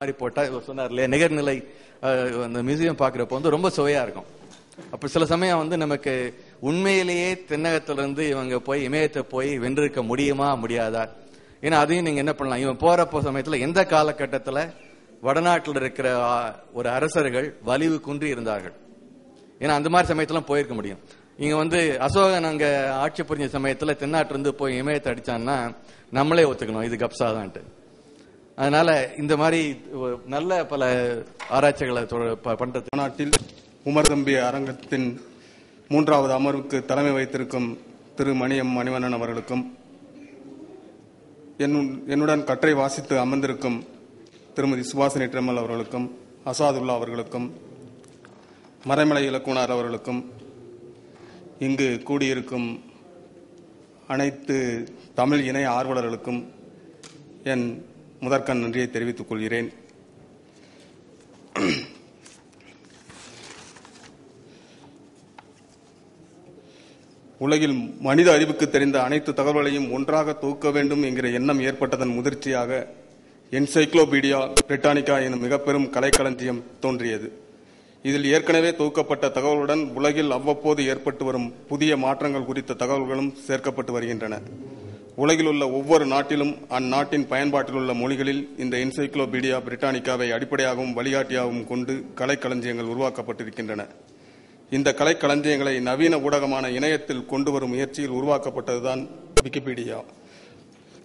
மாதிரி போட்டா இவர் சொன்னார் இல்லையா? நிகர்நிலை அந்த மியூசியம் பாக்குறப்ப வந்து ரொம்ப சுவையா இருக்கும். அப்ப சில சமயம் வந்து நமக்கு உண்மையிலேயே தென்னகத்துல இருந்து இவங்க போய் இமயத்தை போய் வென்றிருக்க முடியுமா முடியாதா? ஏன்னா அதையும் நீங்க என்ன பண்ணலாம்? இவன் போறப்போ சமயத்துல எந்த காலகட்டத்துல வடநாட்டில் இருக்கிற ஒரு அரசர்கள் வலிவு குன்றி இருந்தார்கள்? ஏன்னா அந்த மாதிரி சமயத்துல போயிருக்க முடியும். இங்க வந்து அசோகன் அங்க ஆட்சி புரிஞ்ச சமயத்துல தென்னாட்டுல இருந்து போய் இமயத்தை அடிச்சான்னா நம்மளே ஒத்துக்கணும். இது கப்சாதான்ட்டு. அதனால இந்த மாதிரி நல்ல பல ஆராய்ச்சிகளை ப- பண்றது. மாநாட்டில் உமர் தம்பி அரங்கத்தின் மூன்றாவது அமர்வுக்கு தலைமை வைத்திருக்கும் திரு மணியம் மணிவண்ணன் அவர்களுக்கும் என்னுடன் என்னுடன் கற்றை வாசித்து அமர்ந்திருக்கும் திருமதி சுபாசினி ட்ரெம்மல் அவர்களுக்கும் அசாதுல்லா அவர்களுக்கும் மறைமலை இலக்குனார் அவர்களுக்கும் இங்கு கூடியிருக்கும் அனைத்து தமிழ் இணைய ஆர்வலர்களுக்கும் என் முதற்கண் நன்றியை தெரிவித்துக் கொள்கிறேன். உலகில் மனித அறிவுக்கு தெரிந்த அனைத்து தகவல்களையும் ஒன்றாக தொகுக்க வேண்டும் என்கிற எண்ணம் ஏற்பட்டதன் முதிர்ச்சியாக என்சைக்ளோபீடியா பிரிட்டானிகா எனும் மிகப்பெரும் கலைக்களஞ்சியம் தோன்றியது. இதில் ஏற்கனவே தொகுக்கப்பட்ட தகவலுடன் உலகில் அவ்வப்போது ஏற்பட்டு வரும் புதிய மாற்றங்கள் குறித்த தகவல்களும் சேர்க்கப்பட்டு வருகின்றன. உலகில் உள்ள ஒவ்வொரு நாட்டிலும் அந்நாட்டின் பயன்பாட்டில் உள்ள மொழிகளில் இந்த என்சைக்ளோபீடியா பிரிட்டானிக்காவை அடிப்படையாகவும் வழிகாட்டியாகவும் கொண்டு கலைக்களஞ்சியங்கள் உருவாக்கப்பட்டிருக்கின்றன. இந்த கலைக்களஞ்சியங்களை நவீன ஊடகமான இணையத்தில் கொண்டு வரும் முயற்சியில் உருவாக்கப்பட்டதுதான் விக்கிபீடியா.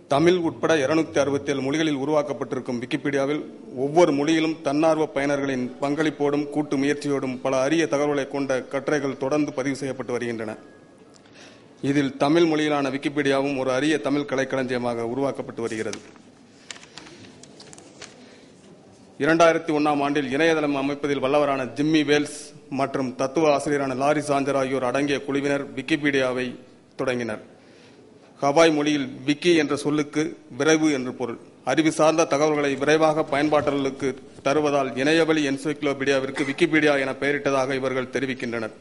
தமிழ் உட்பட 267 அறுபத்தி ஏழு மொழிகளில் உருவாக்கப்பட்டிருக்கும் விக்கிபீடியாவில் ஒவ்வொரு மொழியிலும் தன்னார்வ பயனர்களின் பங்களிப்போடும் கூட்டு முயற்சியோடும் பல அரிய தகவல்களை கொண்ட கட்டுரைகள் தொடர்ந்து பதிவு செய்யப்பட்டு வருகின்றன. இதில் தமிழ் மொழியிலான விக்கிபீடியாவும் ஒரு அரிய தமிழ் கலைக்களஞ்சியமாக உருவாக்கப்பட்டு வருகிறது. இரண்டாயிரத்தி ஒன்றாம் ஆண்டில் இணையதளம் அமைப்பதில் வல்லவரான ஜிம்மி வேல்ஸ் மற்றும் தத்துவ ஆசிரியரான லாரி சாஞ்சர் ஆகியோர் அடங்கிய குழுவினர் விக்கிபீடியாவை தொடங்கினர். ஹவாய் மொழியில் விக்கி என்ற சொல்லுக்கு விரைவு என்று பொருள். அறிவு சார்ந்த தகவல்களை விரைவாக பயன்பாட்டாளர்களுக்கு தருவதால் இணையவழி என்சைக்ளோபீடியாவிற்கு விக்கிபீடியா என பெயரிட்டதாக இவர்கள் தெரிவிக்கின்றனர்.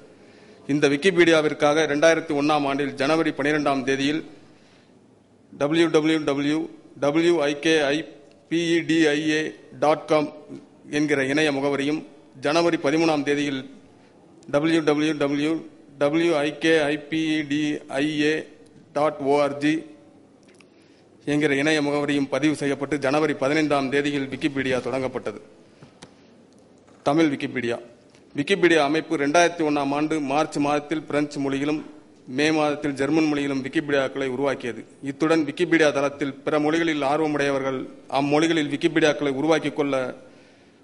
இந்த விக்கிபீடியாவிற்காக இரண்டாயிரத்தி ஒன்னாம் ஆண்டில் ஜனவரி பனிரெண்டாம் தேதியில் W W W டபிள்யூஐகேஐபிஇடிஐஏ dot com என்கிற இணைய முகவரியும் ஜனவரி பதிமூணாம் தேதியில் W W W டபிள்யூஐகேஐபிஇடிஐஏ dot O R G என்கிற இணைய முகவரியும் பதிவு செய்யப்பட்டு ஜனவரி பதினைந்தாம் தேதியில் விக்கிபீடியா தொடங்கப்பட்டது. தமிழ் விக்கிபீடியா. விக்கிபீடியா அமைப்பு ரெண்டாயிரத்தி ஒன்றாம் ஆண்டு மார்ச் மாதத்தில் பிரெஞ்சு மொழியிலும் மே மாதத்தில் ஜெர்மன் மொழியிலும் விக்கிபீடியாக்களை உருவாக்கியது. இத்துடன் விக்கிபீடியா தளத்தில் பிற மொழிகளில் ஆர்வமுடையவர்கள் அம்மொழிகளில் விக்கிபீடியாக்களை உருவாக்கிக் கொள்ள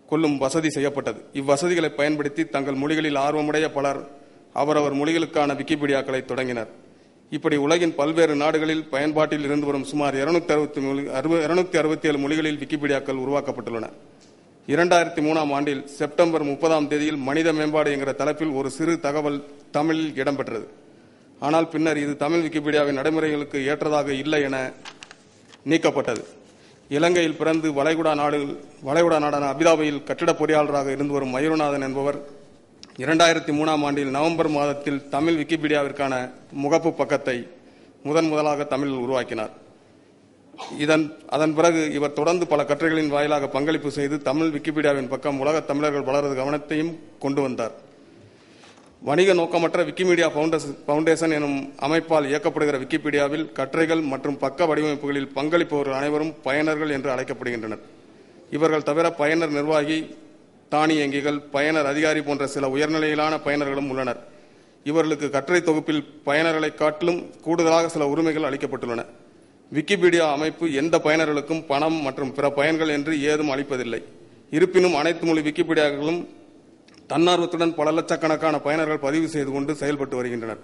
கொள்ளும் வசதி செய்யப்பட்டது. இவ்வசதிகளை பயன்படுத்தி தங்கள் மொழிகளில் ஆர்வமுடைய பலர் அவரவர் மொழிகளுக்கான விக்கிபீடியாக்களை தொடங்கினர். இப்படி உலகின் பல்வேறு நாடுகளில் பயன்பாட்டில் இருந்து வரும் சுமார் இருநூத்தி அறுபத்தி இருநூத்தி அறுபத்தி ஏழு மொழிகளில் விக்கிபீடியாக்கள் உருவாக்கப்பட்டுள்ளன. இரண்டாயிரத்தி மூணாம் ஆண்டில் செப்டம்பர் முப்பதாம் தேதியில் மனித மேம்பாடு என்கிற தலைப்பில் ஒரு சிறு தகவல் தமிழில் இடம்பெற்றது. ஆனால் பின்னர் இது தமிழ் விக்கிபீடியாவின் நடைமுறைகளுக்கு ஏற்றதாக இல்லை என நீக்கப்பட்டது. இலங்கையில் பிறந்து வளைகுடா நாடு வளைகுடா நாடான அபிதாபியில் கட்டிட பொறியாளராக இருந்து வரும் மயூரநாதன் என்பவர் இரண்டாயிரத்தி மூணாம் ஆண்டில் நவம்பர் மாதத்தில் தமிழ் விக்கிபீடியாவிற்கான முகப்பு பக்கத்தை முதன் முதலாக தமிழில் உருவாக்கினார். இதன் அதன் பிறகு இவர் தொடர்ந்து பல கட்டுரைகளின் வாயிலாக பங்களிப்பு செய்து தமிழ் விக்கிபீடியாவின் பக்கம் உலகத் தமிழர்கள் பலரது கவனத்தையும் கொண்டு வந்தார். வணிக நோக்கமற்ற விக்கிமீடியா பவுண்டேஷன் ஃபவுண்டேஷன் எனும் அமைப்பால் இயக்கப்படுகிற விக்கிபீடியாவில் கட்டுரைகள் மற்றும் பக்க வடிவமைப்புகளில் பங்களிப்பவர்கள் அனைவரும் பயனர்கள் என்று அழைக்கப்படுகின்றனர். இவர்கள் தவிர பயனர் நிர்வாகி தானியங்கிகள் பயனர் அதிகாரி போன்ற சில உயர்நிலையிலான பயனர்களும் உள்ளனர். இவர்களுக்கு கட்டுரை தொகுப்பில் பயனர்களை காட்டிலும் கூடுதலாக சில உரிமைகள் அளிக்கப்பட்டுள்ளன. விக்கிபீடியா அமைப்பு எந்த பயனர்களுக்கும் பணம் மற்றும் பிற பயன்கள் என்று ஏதும் அளிப்பதில்லை. இருப்பினும் அனைத்து மொழி விக்கிபீடியாக்களும் தன்னார்வத்துடன் பல லட்சக்கணக்கான பயனர்கள் பதிவு செய்து கொண்டு செயல்பட்டு வருகின்றனர்.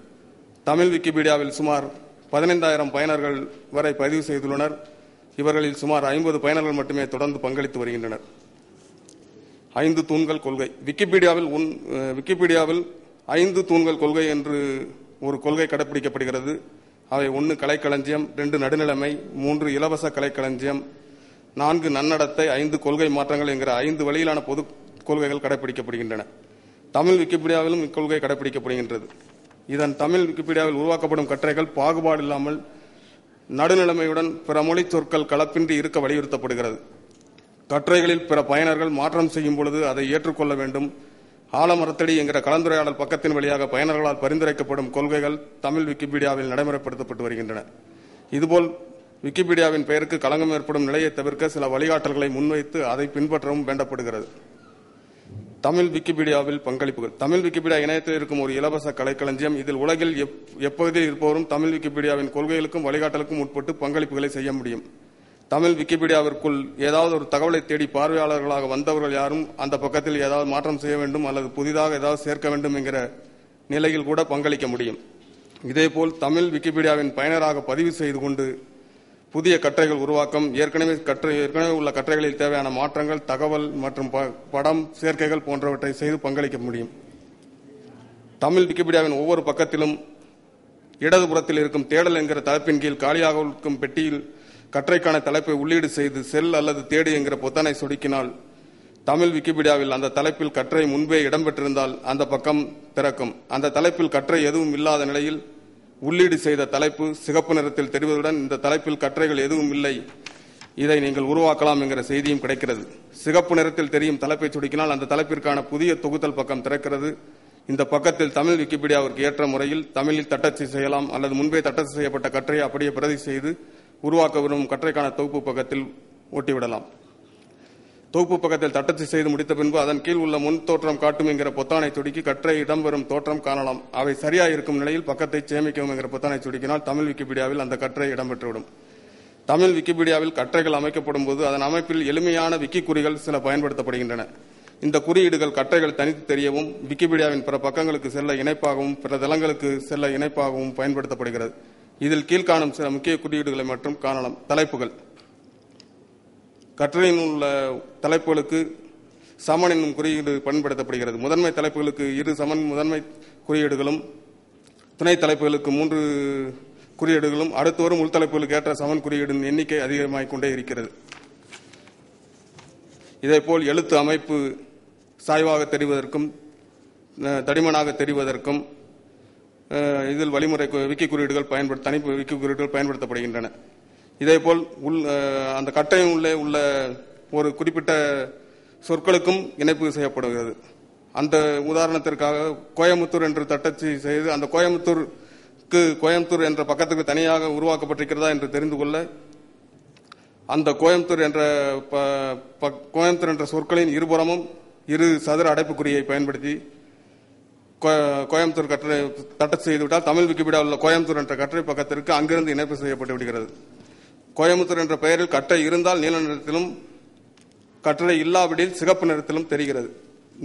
தமிழ் விக்கிபீடியாவில் சுமார் பதினைந்தாயிரம் பயனர்கள் வரை பதிவு செய்துள்ளனர். இவர்களில் சுமார் ஐம்பது பயனர்கள் மட்டுமே தொடர்ந்து பங்களித்து வருகின்றனர். ஐந்து தூண்கள் கொள்கை. விக்கிபீடியாவில் உன் விக்கிபீடியாவில் ஐந்து தூண்கள் கொள்கை என்று ஒரு கொள்கை கடைபிடிக்கப்படுகிறது அவை ஒன்று கலைக்களஞ்சியம் ரெண்டு நடுநிலைமை மூன்று இலவச கலைக்களஞ்சியம் நான்கு நன்னடத்தை ஐந்து கொள்கை மாற்றங்கள் என்கிற ஐந்து வழியிலான பொது கொள்கைகள் கடைபிடிக்கப்படுகின்றன தமிழ் விக்கிபீடியாவிலும் இக்கொள்கை கடைபிடிக்கப்படுகின்றது இதன் தமிழ் விக்கிபீடியாவில் உருவாக்கப்படும் கட்டுரைகள் பாகுபாடு இல்லாமல் நடுநிலைமையுடன் பிற மொழி சொற்கள் கலப்பின்றி இருக்க வலியுறுத்தப்படுகிறது. கட்டுரைகளில் பிற பயனர்கள் மாற்றம் செய்யும் பொழுது அதை ஏற்றுக்கொள்ள வேண்டும். ஆலமரத்தடி என்கிற கலந்துரையாடல் பக்கத்தின் வழியாக பயனர்களால் பரிந்துரைக்கப்படும் கொள்கைகள் தமிழ் விக்கிபீடியாவில் நடைமுறைப்படுத்தப்பட்டு வருகின்றன. இதுபோல் விக்கிபீடியாவின் பெயருக்கு களங்கம் ஏற்படும் நிலையை தவிர்க்க சில வழிகாட்டல்களை முன்வைத்து அதை பின்பற்றவும் வேண்டப்படுகிறது. தமிழ் விக்கிபீடியாவில் பங்களிப்புகள். தமிழ் விக்கிபீடியா இணையத்தில் இருக்கும் ஒரு இலவச கலைக்களஞ்சியம். இதில் உலகில் எப்- எப்பகுதியில் இருப்பவரும் தமிழ் விக்கிபீடியாவின் கொள்கைகளுக்கும் வழிகாட்டலுக்கும் உட்பட்டு பங்களிப்புகளை செய்ய முடியும். தமிழ் விக்கிபீடியாவிற்குள் ஏதாவது ஒரு தகவலை தேடி பார்வையாளர்களாக வந்தவர்கள் யாரும் அந்த பக்கத்தில் ஏதாவது மாற்றம் செய்ய வேண்டும் அல்லது புதிதாக ஏதாவது சேர்க்க வேண்டும் என்கிற நிலையில் கூட பங்களிக்க முடியும். இதேபோல் தமிழ் விக்கிபீடியாவின் பயனராக பதிவு செய்து கொண்டு புதிய கட்டுரைகள் உருவாக்கம் ஏற்கனவே கட்டுரை ஏற்கனவே உள்ள கட்டுரைகளில் தேவையான மாற்றங்கள் தகவல் மற்றும் ப- படம் சேர்க்கைகள் போன்றவற்றை செய்து பங்களிக்க முடியும். தமிழ் விக்கிபீடியாவின் ஒவ்வொரு பக்கத்திலும் இடதுபுறத்தில் இருக்கும் தேடல் என்கிற தலைப்பின் கீழ் காலியாக இருக்கும் பெட்டியில் கட்டுரைக்கான தலைப்பை உள்ளீடு செய்து செல் அல்லது தேடு என்கிற பொத்தானை சொடுக்கினால் தமிழ் விக்கிபீடியாவில் அந்த தலைப்பில் கட்டுரை முன்பே இடம்பெற்றிருந்தால் அந்த பக்கம் திறக்கும். அந்த தலைப்பில் கட்டுரை எதுவும் இல்லாத நிலையில் உள்ளீடு செய்த தலைப்பு சிகப்பு நிறத்தில் தெரிவதுடன் இந்த தலைப்பில் கட்டுரைகள் எதுவும் இல்லை. இதை நீங்கள் உருவாக்கலாம் என்கிற செய்தியும் கிடைக்கிறது. சிகப்பு நிறத்தில் தெரியும் தலைப்பை சுடுக்கினால் அந்த தலைப்பிற்கான புதிய தொகுத்தல் பக்கம் திறக்கிறது. இந்த பக்கத்தில் தமிழ் விக்கிபீடியாவிற்கு ஏற்ற முறையில் தமிழில் தட்டச்சு செய்யலாம் அல்லது முன்பே தட்டச்சு செய்யப்பட்ட கட்டுரையை அப்படியே பிரதி செய்து உருவாக்க விரும்பும் கட்டுரைக்கான தொகுப்பு பக்கத்தில் ஒட்டிவிடலாம். தொகுப்பு பக்கத்தில் தட்டச்சு செய்து முடித்த பின்பு அதன் கீழ் உள்ள முன் தோற்றம் காட்டும் என்கிற பொத்தானை சுடுக்கி கற்றை இடம்பெறும் தோற்றம் காணலாம். அவை சரியா இருக்கும் நிலையில் பக்கத்தை சேமிக்கவும் என்கிற பொத்தானை சொடுக்கினால் தமிழ் விக்கிபீடியாவில் அந்த கற்றை இடம்பெற்றுவிடும் தமிழ் விக்கிபீடியாவில் கற்றைகள் அமைக்கப்படும் போது அதன் அமைப்பில் எளிமையான விக்கி குறிகள் சில பயன்படுத்தப்படுகின்றன. இந்த குறியீடுகள் கற்றைகள் தனித்து தெரியவும் விக்கிபீடியாவின் பிற பக்கங்களுக்கு செல்ல இணைப்பாகவும் பிற தளங்களுக்கு செல்ல இணைப்பாகவும் பயன்படுத்தப்படுகிறது. இதில் கீழ்காணும் சில முக்கிய குறியீடுகளை மற்றும் காணலாம். தலைப்புகள். கட்டுரையில் உள்ள தலைப்புகளுக்கு சமன் என்னும் குறியீடு பயன்படுத்தப்படுகிறது. முதன்மை தலைப்புகளுக்கு இரு சமன் முதன்மை குறியீடுகளும் துணை தலைப்புகளுக்கு மூன்று குறியீடுகளும் அடுத்து வரும் உள்தலைப்புகளுக்கு ஏற்ற சமன் குறியீடின் எண்ணிக்கை அதிகமாகிக் கொண்டே இருக்கிறது. இதேபோல் எழுத்து அமைப்பு சாய்வாக தெரிவதற்கும் தடிமனாக தெரிவதற்கும் இதில் வழிமுறை விக்கி குறியீடுகள் பயன்படுத்த தனி விக்கி குறியீடுகள் பயன்படுத்தப்படுகின்றன. இதேபோல் உள் அந்த கட்டையும் உள்ளே உள்ள ஒரு குறிப்பிட்ட சொற்களுக்கும் இணைப்பு செய்யப்படுகிறது. அந்த உதாரணத்திற்காக கோயம்புத்தூர் என்று தட்டச்சு செய்து அந்த கோயமுத்தூருக்கு கோயம்புத்தூர் என்ற பக்கத்துக்கு தனியாக உருவாக்கப்பட்டிருக்கிறதா என்று தெரிந்து கொள்ள அந்த கோயம்புத்தூர் என்ற ப- கோயம்புத்தூர் என்ற சொற்களின் இருபுறமும் இரு சதுர அடைப்புக்குறியை பயன்படுத்தி கோயம்புத்தூர் கட்டுரை தட்டச்சு செய்துவிட்டால் தமிழ் விக்கிபீடியாவில் உள்ள கோயம்புத்தூர் என்ற கட்டுரை பக்கத்திற்கு அங்கிருந்து இணைப்பு செய்யப்பட்டு விடுகிறது. கோயம்புத்தூர் என்ற பெயரில் கட்டை இருந்தால் நீல நிறத்திலும் கட்டுரை இல்லாவிடில் சிகப்பு நிறத்திலும் தெரிகிறது.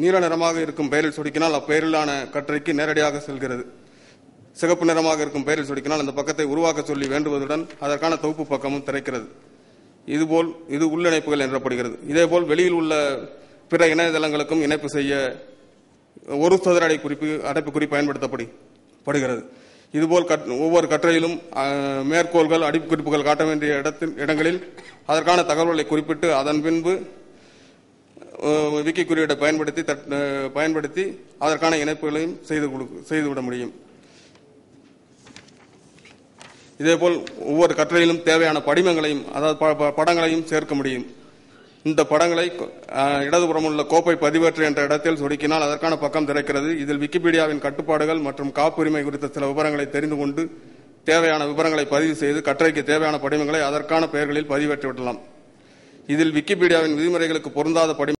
நீல நிறமாக இருக்கும் பெயரில் சொடுக்கினால் அப்பெயரிலான கட்டுரைக்கு நேரடியாக செல்கிறது. சிகப்பு நிறமாக இருக்கும் பெயரில் சொடுக்கினால் அந்த பக்கத்தை உருவாக்க சொல்லி வேண்டுவதுடன் அதற்கான தொகுப்பு பக்கமும் திறக்கிறது. இதுபோல் இது உள்ளிணைப்புகள் என்றப்படுகிறது இதேபோல் வெளியில் உள்ள பிற இணையதளங்களுக்கும் இணைப்பு செய்ய ஒரு சதுர அடை குறிப்பு அடைப்புக்குறி பயன்படுத்தப்படுகிறது. இதுபோல் கட்- ஒவ்வொரு கட்டுரையிலும் மேற்கோள்கள் அடிப்பு குறிப்புகள் காட்ட வேண்டிய இடத்தில் இடங்களில் அதற்கான தகவல்களை குறிப்பிட்டு அதன் பின்பு விக்கி குறியீடை பயன்படுத்தி தட்- பயன்படுத்தி அதற்கான இணைப்புகளையும் செய்து செய்துவிட முடியும். இதேபோல் ஒவ்வொரு கட்டுரையிலும் தேவையான படிமங்களையும் அதாவது ப- ப- படங்களையும் சேர்க்க முடியும். இந்த படங்களை இடதுபுறம் உள்ள கோப்பை பதிவேற்று என்ற இடத்தில் சொடுக்கினால் அதற்கான பக்கம் திறக்கிறது. இதில் விக்கிபீடியாவின் கட்டுப்பாடுகள் மற்றும் காப்புரிமை குறித்த சில விவரங்களை தெரிந்து கொண்டு தேவையான விவரங்களை பதிவு செய்து கட்டுரைக்கு தேவையான படிமங்களை அதற்கான பெயர்களில் பதிவேற்றி விடலாம் இதில் விக்கிபீடியாவின் விதிமுறைகளுக்கு பொருந்தாத படி